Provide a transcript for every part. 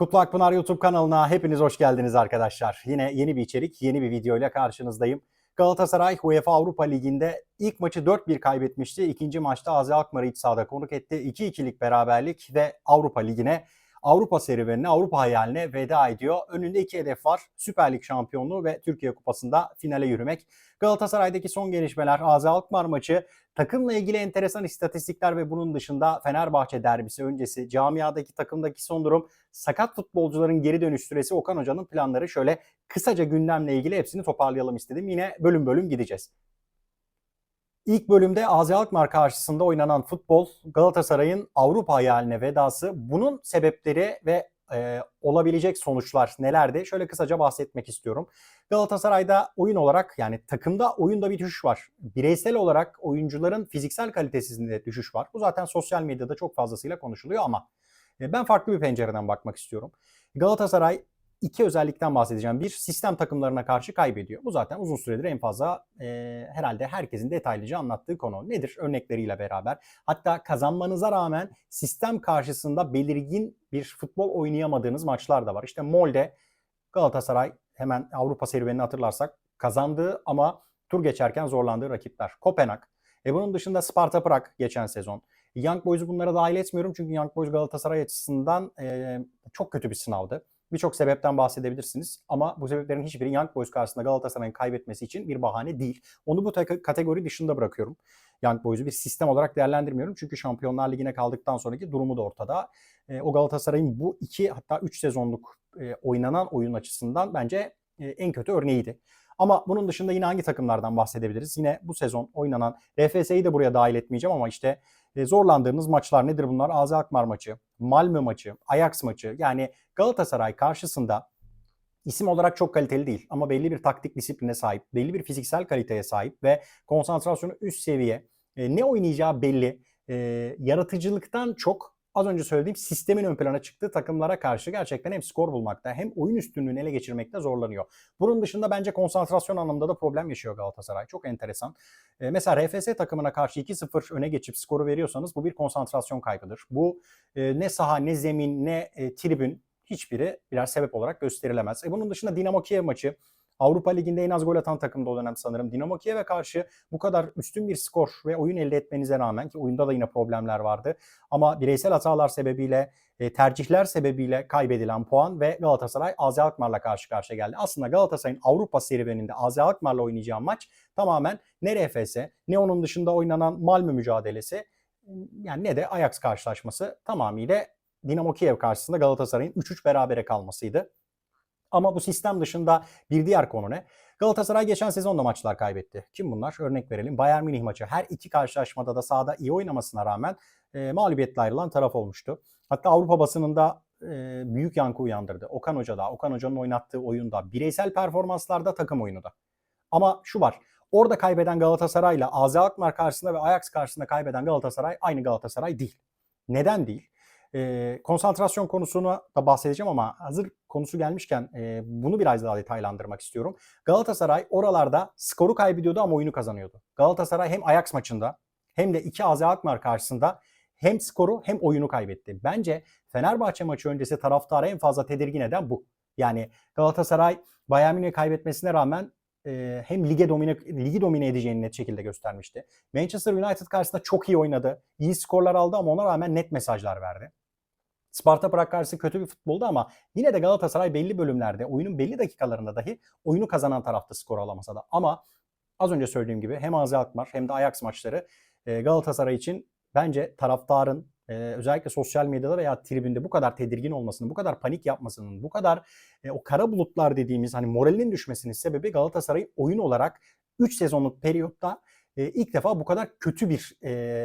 Kutlu Akpınar YouTube kanalına hepiniz hoş geldiniz arkadaşlar. Yine yeni bir içerik, yeni bir video ile karşınızdayım. Galatasaray UEFA Avrupa Ligi'nde ilk maçı 4-1 kaybetmişti. İkinci maçta Azi Alkmaar'ı iç sahada konuk etti. 2-2'lik beraberlik ve Avrupa Ligi'ne, Avrupa serüvenine, Avrupa hayaline veda ediyor. Önünde iki hedef var. Süper Lig şampiyonluğu ve Türkiye Kupası'nda finale yürümek. Galatasaray'daki son gelişmeler, Azi Alkmaar maçı, takımla ilgili enteresan istatistikler ve bunun dışında Fenerbahçe derbisi öncesi, camiadaki takımdaki son durum, sakat futbolcuların geri dönüş süresi, Okan Hoca'nın planları şöyle kısaca gündemle ilgili hepsini toparlayalım istedim. Yine bölüm bölüm gideceğiz. İlk bölümde Azi Alkmaar karşısında oynanan futbol Galatasaray'ın Avrupa hayaline vedası. Bunun sebepleri ve e, olabilecek sonuçlar nelerdi? Şöyle kısaca bahsetmek istiyorum. Galatasaray'da oyun olarak yani takımda oyunda bir düşüş var. Bireysel olarak oyuncuların fiziksel kalitesinde düşüş var. Bu zaten sosyal medyada çok fazlasıyla konuşuluyor ama e, ben farklı bir pencereden bakmak istiyorum. Galatasaray iki özellikten bahsedeceğim. Bir, sistem takımlarına karşı kaybediyor. Bu zaten uzun süredir en fazla e, herhalde herkesin detaylıca anlattığı konu. Nedir? Örnekleriyle beraber. Hatta kazanmanıza rağmen sistem karşısında belirgin bir futbol oynayamadığınız maçlar da var. İşte Molde Galatasaray hemen Avrupa serüvenini hatırlarsak kazandığı ama tur geçerken zorlandığı rakipler. Kopenhag. E bunun dışında Sparta Prag geçen sezon. Young Boys'u bunlara dahil etmiyorum çünkü Young Boys Galatasaray açısından e, çok kötü bir sınavdı. Birçok sebepten bahsedebilirsiniz ama bu sebeplerin hiçbiri Young Boys karşısında Galatasaray'ın kaybetmesi için bir bahane değil. Onu bu kategori dışında bırakıyorum. Young Boys'u bir sistem olarak değerlendirmiyorum. Çünkü Şampiyonlar Ligi'ne kaldıktan sonraki durumu da ortada. E, o Galatasaray'ın bu iki hatta üç sezonluk e, oynanan oyun açısından bence e, en kötü örneğiydi. Ama bunun dışında yine hangi takımlardan bahsedebiliriz? Yine bu sezon oynanan RFS'yi de buraya dahil etmeyeceğim ama işte e, zorlandığınız maçlar nedir bunlar? AZ Alkmaar maçı, Malmö maçı, Ajax maçı. Yani Galatasaray karşısında isim olarak çok kaliteli değil ama belli bir taktik disipline sahip, belli bir fiziksel kaliteye sahip ve konsantrasyonu üst seviye. E, ne oynayacağı belli. E, yaratıcılıktan çok az önce söylediğim sistemin ön plana çıktığı takımlara karşı gerçekten hem skor bulmakta hem oyun üstünlüğünü ele geçirmekte zorlanıyor. Bunun dışında bence konsantrasyon anlamında da problem yaşıyor Galatasaray. Çok enteresan. Ee, mesela RFS takımına karşı 2-0 öne geçip skoru veriyorsanız bu bir konsantrasyon kaybıdır. Bu e, ne saha ne zemin ne e, tribün hiçbiri birer sebep olarak gösterilemez. E, bunun dışında Dinamo Kiev maçı Avrupa Ligi'nde en az gol atan takımda o dönem sanırım. Dinamo Kiev'e karşı bu kadar üstün bir skor ve oyun elde etmenize rağmen ki oyunda da yine problemler vardı. Ama bireysel hatalar sebebiyle, e, tercihler sebebiyle kaybedilen puan ve Galatasaray Azi Alkmaar'la karşı karşıya geldi. Aslında Galatasaray'ın Avrupa serüveninde Azi Alkmaar'la oynayacağı maç tamamen ne RFS ne onun dışında oynanan Malmö mücadelesi yani ne de Ajax karşılaşması tamamıyla Dinamo Kiev karşısında Galatasaray'ın 3-3 berabere kalmasıydı. Ama bu sistem dışında bir diğer konu ne? Galatasaray geçen sezon da maçlar kaybetti. Kim bunlar? Örnek verelim. Bayern Münih maçı. Her iki karşılaşmada da sahada iyi oynamasına rağmen e, mağlubiyetle ayrılan taraf olmuştu. Hatta Avrupa basınında e, büyük yankı uyandırdı. Okan Hoca da, Okan Hoca'nın oynattığı oyunda, bireysel performanslarda, takım oyunu da. Ama şu var. Orada kaybeden Galatasaray ile AZ Alkmaar karşısında ve Ajax karşısında kaybeden Galatasaray aynı Galatasaray değil. Neden değil? E, konsantrasyon konusunu da bahsedeceğim ama hazır konusu gelmişken e, bunu biraz daha detaylandırmak istiyorum. Galatasaray oralarda skoru kaybediyordu ama oyunu kazanıyordu. Galatasaray hem Ajax maçında hem de iki AZ Alkmaar karşısında hem skoru hem oyunu kaybetti. Bence Fenerbahçe maçı öncesi taraftarı en fazla tedirgin eden bu. Yani Galatasaray Bayern Münih'i kaybetmesine rağmen e, hem lige domine, ligi domine edeceğini net şekilde göstermişti. Manchester United karşısında çok iyi oynadı. İyi skorlar aldı ama ona rağmen net mesajlar verdi. Sparta Prag karşısı kötü bir futboldu ama yine de Galatasaray belli bölümlerde, oyunun belli dakikalarında dahi oyunu kazanan tarafta skor alamasa da. Ama az önce söylediğim gibi hem Azi Alkmaar hem de Ajax maçları Galatasaray için bence taraftarın özellikle sosyal medyada veya tribünde bu kadar tedirgin olmasının, bu kadar panik yapmasının, bu kadar o kara bulutlar dediğimiz hani moralinin düşmesinin sebebi Galatasaray'ın oyun olarak 3 sezonluk periyotta ilk defa bu kadar kötü bir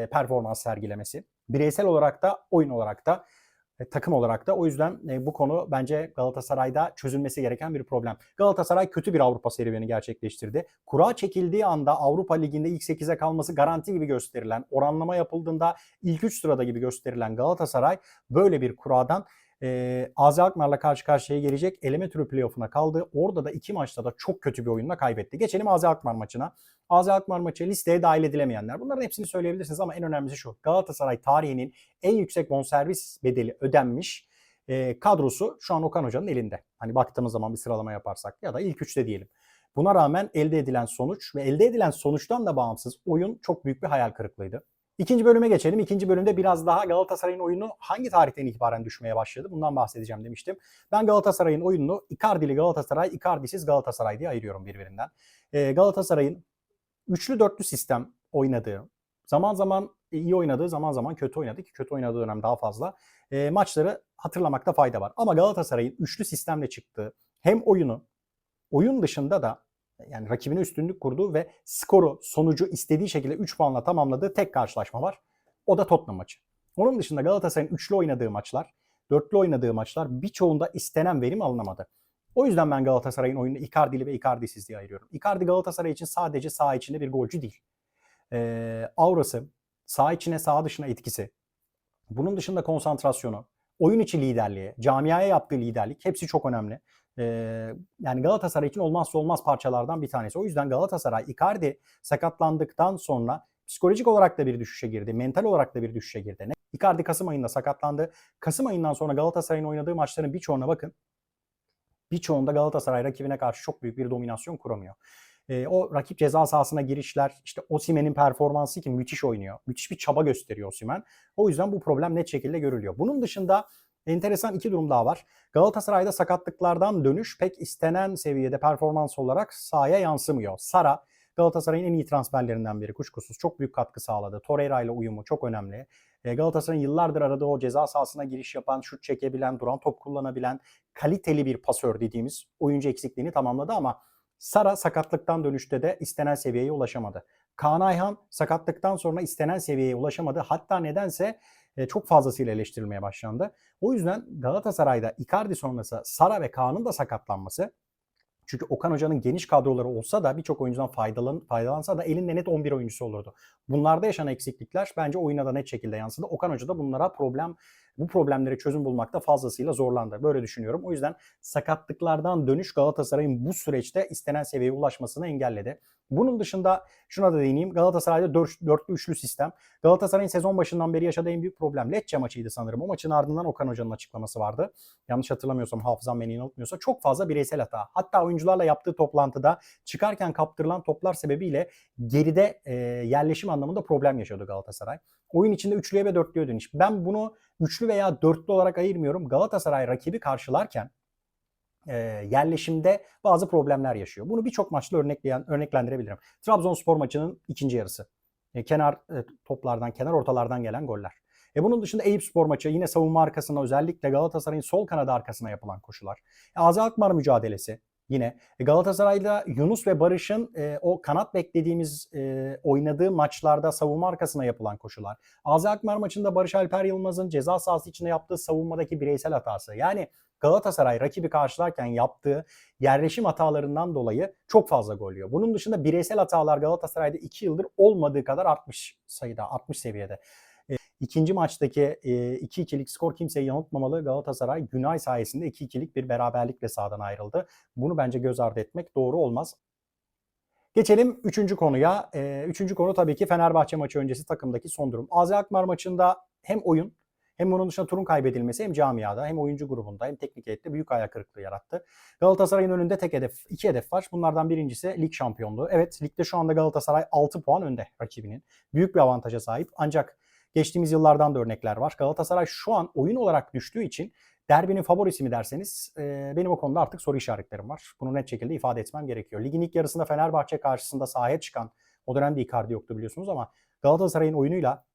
performans sergilemesi. Bireysel olarak da oyun olarak da e, takım olarak da. O yüzden e, bu konu bence Galatasaray'da çözülmesi gereken bir problem. Galatasaray kötü bir Avrupa serüveni gerçekleştirdi. Kura çekildiği anda Avrupa Ligi'nde ilk 8'e kalması garanti gibi gösterilen, oranlama yapıldığında ilk 3 sırada gibi gösterilen Galatasaray böyle bir kuradan e, Azi Alkmaar'la karşı karşıya gelecek eleme türü playoff'una kaldı. Orada da iki maçta da çok kötü bir oyunla kaybetti. Geçelim Azi Alkmaar maçına. Azi Alkmaar maçı listeye dahil edilemeyenler. Bunların hepsini söyleyebilirsiniz ama en önemlisi şu. Galatasaray tarihinin en yüksek bonservis bedeli ödenmiş e, kadrosu şu an Okan Hoca'nın elinde. Hani baktığımız zaman bir sıralama yaparsak ya da ilk üçte diyelim. Buna rağmen elde edilen sonuç ve elde edilen sonuçtan da bağımsız oyun çok büyük bir hayal kırıklığıydı. İkinci bölüme geçelim. İkinci bölümde biraz daha Galatasaray'ın oyunu hangi tarihten itibaren düşmeye başladı? Bundan bahsedeceğim demiştim. Ben Galatasaray'ın oyununu Icardi'li Galatasaray, Icardi'siz Galatasaray diye ayırıyorum birbirinden. Ee, Galatasaray'ın üçlü dörtlü sistem oynadığı, zaman zaman iyi oynadığı, zaman zaman kötü oynadı ki kötü oynadığı dönem daha fazla. E, maçları hatırlamakta fayda var. Ama Galatasaray'ın üçlü sistemle çıktığı hem oyunu, oyun dışında da yani rakibine üstünlük kurduğu ve skoru, sonucu istediği şekilde 3 puanla tamamladığı tek karşılaşma var. O da Tottenham maçı. Onun dışında Galatasaray'ın üçlü oynadığı maçlar, dörtlü oynadığı maçlar birçoğunda istenen verim alınamadı. O yüzden ben Galatasaray'ın oyunu Icardi'li ve Icardi'siz diye ayırıyorum. Icardi Galatasaray için sadece saha içinde bir golcü değil. Ee, aurası, saha içine saha dışına etkisi, bunun dışında konsantrasyonu, oyun içi liderliği, camiaya yaptığı liderlik hepsi çok önemli. Yani Galatasaray için olmazsa olmaz parçalardan bir tanesi. O yüzden Galatasaray Icardi sakatlandıktan sonra psikolojik olarak da bir düşüşe girdi. Mental olarak da bir düşüşe girdi. Icardi Kasım ayında sakatlandı. Kasım ayından sonra Galatasaray'ın oynadığı maçların birçoğuna bakın. Birçoğunda Galatasaray rakibine karşı çok büyük bir dominasyon kuramıyor. E, o rakip ceza sahasına girişler, işte Osimen'in performansı ki müthiş oynuyor. Müthiş bir çaba gösteriyor Osimen. O yüzden bu problem net şekilde görülüyor. Bunun dışında enteresan iki durum daha var. Galatasaray'da sakatlıklardan dönüş pek istenen seviyede performans olarak sahaya yansımıyor. Sara Galatasaray'ın en iyi transferlerinden biri kuşkusuz. Çok büyük katkı sağladı. Torreira ile uyumu çok önemli. Galatasaray'ın yıllardır aradığı o ceza sahasına giriş yapan, şut çekebilen, duran top kullanabilen, kaliteli bir pasör dediğimiz oyuncu eksikliğini tamamladı ama Sara sakatlıktan dönüşte de istenen seviyeye ulaşamadı. Kaan Ayhan sakatlıktan sonra istenen seviyeye ulaşamadı. Hatta nedense e, çok fazlasıyla eleştirilmeye başlandı. O yüzden Galatasaray'da Icardi sonrası Sara ve Kaan'ın da sakatlanması çünkü Okan Hoca'nın geniş kadroları olsa da birçok oyuncudan faydalan, faydalansa da elinde net 11 oyuncusu olurdu. Bunlarda yaşanan eksiklikler bence oyuna da net şekilde yansıdı. Okan Hoca da bunlara problem bu problemlere çözüm bulmakta fazlasıyla zorlandı. Böyle düşünüyorum. O yüzden sakatlıklardan dönüş Galatasaray'ın bu süreçte istenen seviyeye ulaşmasını engelledi. Bunun dışında şuna da değineyim. Galatasaray'da dörtlü üçlü sistem. Galatasaray'ın sezon başından beri yaşadığı en büyük problem Lecce maçıydı sanırım. O maçın ardından Okan Hoca'nın açıklaması vardı. Yanlış hatırlamıyorsam hafızam beni yanıltmıyorsa çok fazla bireysel hata. Hatta oyuncularla yaptığı toplantıda çıkarken kaptırılan toplar sebebiyle geride e, yerleşim anlamında problem yaşıyordu Galatasaray. Oyun içinde üçlüye ve dörtlüye dönüş. Ben bunu üçlü veya dörtlü olarak ayırmıyorum. Galatasaray rakibi karşılarken e, yerleşimde bazı problemler yaşıyor. Bunu birçok maçla örnekleyen, örneklendirebilirim. Trabzonspor maçının ikinci yarısı. E, kenar e, toplardan, kenar ortalardan gelen goller. E bunun dışında Eyüp Spor maçı yine savunma arkasına özellikle Galatasaray'ın sol kanadı arkasına yapılan koşular. E, Azi Akmar mücadelesi yine. E, Galatasaray'da Yunus ve Barış'ın e, o kanat beklediğimiz e, oynadığı maçlarda savunma arkasına yapılan koşular. Azi Akmar maçında Barış Alper Yılmaz'ın ceza sahası içinde yaptığı savunmadaki bireysel hatası. Yani Galatasaray rakibi karşılarken yaptığı yerleşim hatalarından dolayı çok fazla gol yiyor. Bunun dışında bireysel hatalar Galatasaray'da 2 yıldır olmadığı kadar artmış sayıda, 60 seviyede. İkinci maçtaki 2-2'lik skor kimseyi yanıltmamalı. Galatasaray Günay sayesinde 2-2'lik bir beraberlikle sahadan ayrıldı. Bunu bence göz ardı etmek doğru olmaz. Geçelim üçüncü konuya. Üçüncü konu tabii ki Fenerbahçe maçı öncesi takımdaki son durum. Azi Akmar maçında hem oyun hem bunun dışında turun kaybedilmesi hem camiada hem oyuncu grubunda hem teknik heyette büyük ayak kırıklığı yarattı. Galatasaray'ın önünde tek hedef, iki hedef var. Bunlardan birincisi lig şampiyonluğu. Evet ligde şu anda Galatasaray 6 puan önde rakibinin. Büyük bir avantaja sahip. Ancak geçtiğimiz yıllardan da örnekler var. Galatasaray şu an oyun olarak düştüğü için derbinin favorisi mi derseniz e, benim o konuda artık soru işaretlerim var. Bunu net şekilde ifade etmem gerekiyor. Ligin ilk yarısında Fenerbahçe karşısında sahaya çıkan o dönemde Icardi yoktu biliyorsunuz ama Galatasaray'ın oyunuyla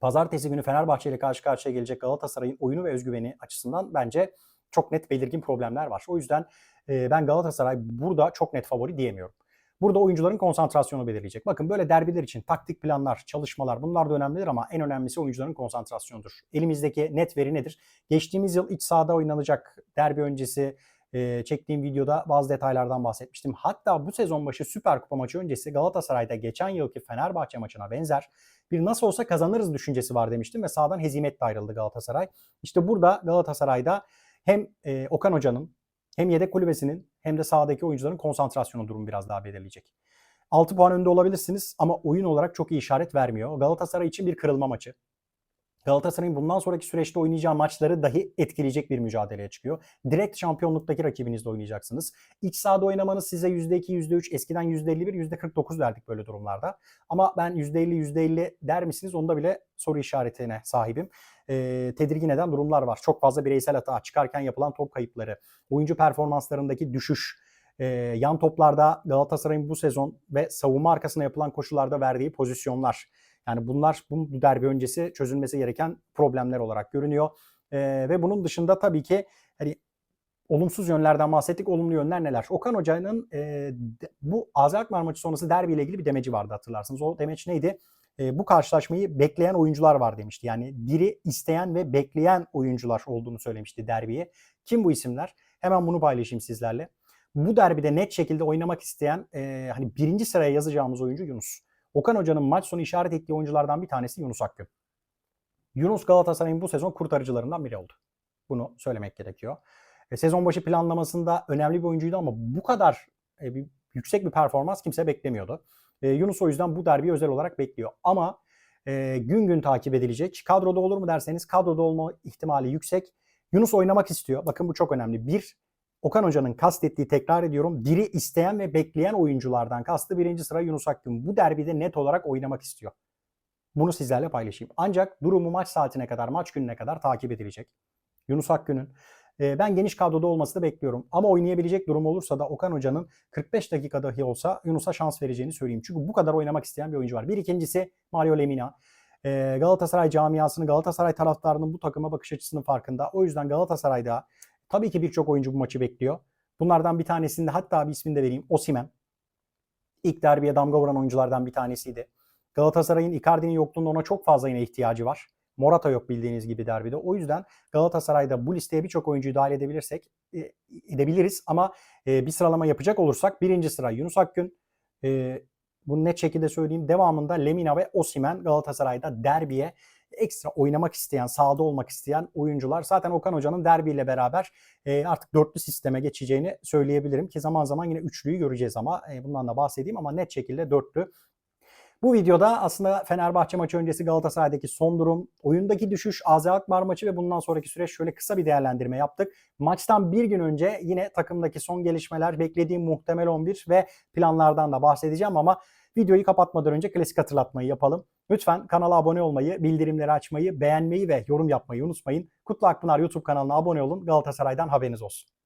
pazartesi günü Fenerbahçe ile karşı karşıya gelecek Galatasaray'ın oyunu ve özgüveni açısından bence çok net belirgin problemler var. O yüzden e, ben Galatasaray burada çok net favori diyemiyorum. Burada oyuncuların konsantrasyonu belirleyecek. Bakın böyle derbiler için taktik planlar, çalışmalar bunlar da önemlidir ama en önemlisi oyuncuların konsantrasyonudur. Elimizdeki net veri nedir? Geçtiğimiz yıl iç sahada oynanacak derbi öncesi e, çektiğim videoda bazı detaylardan bahsetmiştim. Hatta bu sezon başı Süper Kupa maçı öncesi Galatasaray'da geçen yılki Fenerbahçe maçına benzer bir nasıl olsa kazanırız düşüncesi var demiştim ve sağdan hezimetle ayrıldı Galatasaray. İşte burada Galatasaray'da hem e, Okan Hoca'nın hem yedek kulübesinin hem de sahadaki oyuncuların konsantrasyonu durum biraz daha belirleyecek. 6 puan önde olabilirsiniz ama oyun olarak çok iyi işaret vermiyor. Galatasaray için bir kırılma maçı. Galatasaray'ın bundan sonraki süreçte oynayacağı maçları dahi etkileyecek bir mücadeleye çıkıyor. Direkt şampiyonluktaki rakibinizle oynayacaksınız. İç sahada oynamanız size %2, %3, eskiden %51, %49 verdik böyle durumlarda. Ama ben %50, %50 der misiniz onda bile soru işaretine sahibim. Ee, tedirgin eden durumlar var. Çok fazla bireysel hata, çıkarken yapılan top kayıpları, oyuncu performanslarındaki düşüş, ee, yan toplarda Galatasaray'ın bu sezon ve savunma arkasına yapılan koşularda verdiği pozisyonlar. Yani bunlar bu derbi öncesi çözülmesi gereken problemler olarak görünüyor. Ee, ve bunun dışında tabii ki hani olumsuz yönlerden bahsettik. Olumlu yönler neler? Okan Hoca'nın e, bu Alkmaar maçı sonrası derbiyle ilgili bir demeci vardı hatırlarsınız. O demeç neydi? E, bu karşılaşmayı bekleyen oyuncular var demişti. Yani biri isteyen ve bekleyen oyuncular olduğunu söylemişti derbiye. Kim bu isimler? Hemen bunu paylaşayım sizlerle. Bu derbide net şekilde oynamak isteyen e, hani birinci sıraya yazacağımız oyuncu Yunus. Okan Hoca'nın maç sonu işaret ettiği oyunculardan bir tanesi Yunus Akgün. Yunus Galatasaray'ın bu sezon kurtarıcılarından biri oldu. Bunu söylemek gerekiyor. E, sezon başı planlamasında önemli bir oyuncuydu ama bu kadar e, bir, yüksek bir performans kimse beklemiyordu. E, Yunus o yüzden bu derbiyi özel olarak bekliyor. Ama e, gün gün takip edilecek. Kadroda olur mu derseniz kadroda olma ihtimali yüksek. Yunus oynamak istiyor. Bakın bu çok önemli. Bir, Okan Hoca'nın kastettiği tekrar ediyorum. Diri isteyen ve bekleyen oyunculardan kastı birinci sıra Yunus Akgün. Bu derbide net olarak oynamak istiyor. Bunu sizlerle paylaşayım. Ancak durumu maç saatine kadar, maç gününe kadar takip edilecek. Yunus Akgün'ün e, ben geniş kadroda olmasını bekliyorum. Ama oynayabilecek durum olursa da Okan Hoca'nın 45 dakika dahi olsa Yunus'a şans vereceğini söyleyeyim. Çünkü bu kadar oynamak isteyen bir oyuncu var. Bir ikincisi Mario Lemina. E, Galatasaray camiasını, Galatasaray taraftarının bu takıma bakış açısının farkında. O yüzden Galatasaray'da tabii ki birçok oyuncu bu maçı bekliyor. Bunlardan bir tanesinde hatta bir ismini de vereyim. Osimen. İlk derbiye damga vuran oyunculardan bir tanesiydi. Galatasaray'ın Icardi'nin yokluğunda ona çok fazla yine ihtiyacı var. Morata yok bildiğiniz gibi derbide. O yüzden Galatasaray'da bu listeye birçok oyuncuyu dahil edebilirsek e, edebiliriz ama e, bir sıralama yapacak olursak birinci sıra Yunus Akgün, e, bunu net şekilde söyleyeyim. Devamında Lemina ve Osimen Galatasaray'da derbiye ekstra oynamak isteyen, sahada olmak isteyen oyuncular. Zaten Okan Hoca'nın derbiyle beraber e, artık dörtlü sisteme geçeceğini söyleyebilirim ki zaman zaman yine üçlüyü göreceğiz ama bundan da bahsedeyim ama net şekilde dörtlü bu videoda aslında Fenerbahçe maçı öncesi Galatasaray'daki son durum, oyundaki düşüş, AZ Alkmaar maçı ve bundan sonraki süreç şöyle kısa bir değerlendirme yaptık. Maçtan bir gün önce yine takımdaki son gelişmeler, beklediğim muhtemel 11 ve planlardan da bahsedeceğim ama videoyu kapatmadan önce klasik hatırlatmayı yapalım. Lütfen kanala abone olmayı, bildirimleri açmayı, beğenmeyi ve yorum yapmayı unutmayın. Kutlu Akpınar YouTube kanalına abone olun. Galatasaray'dan haberiniz olsun.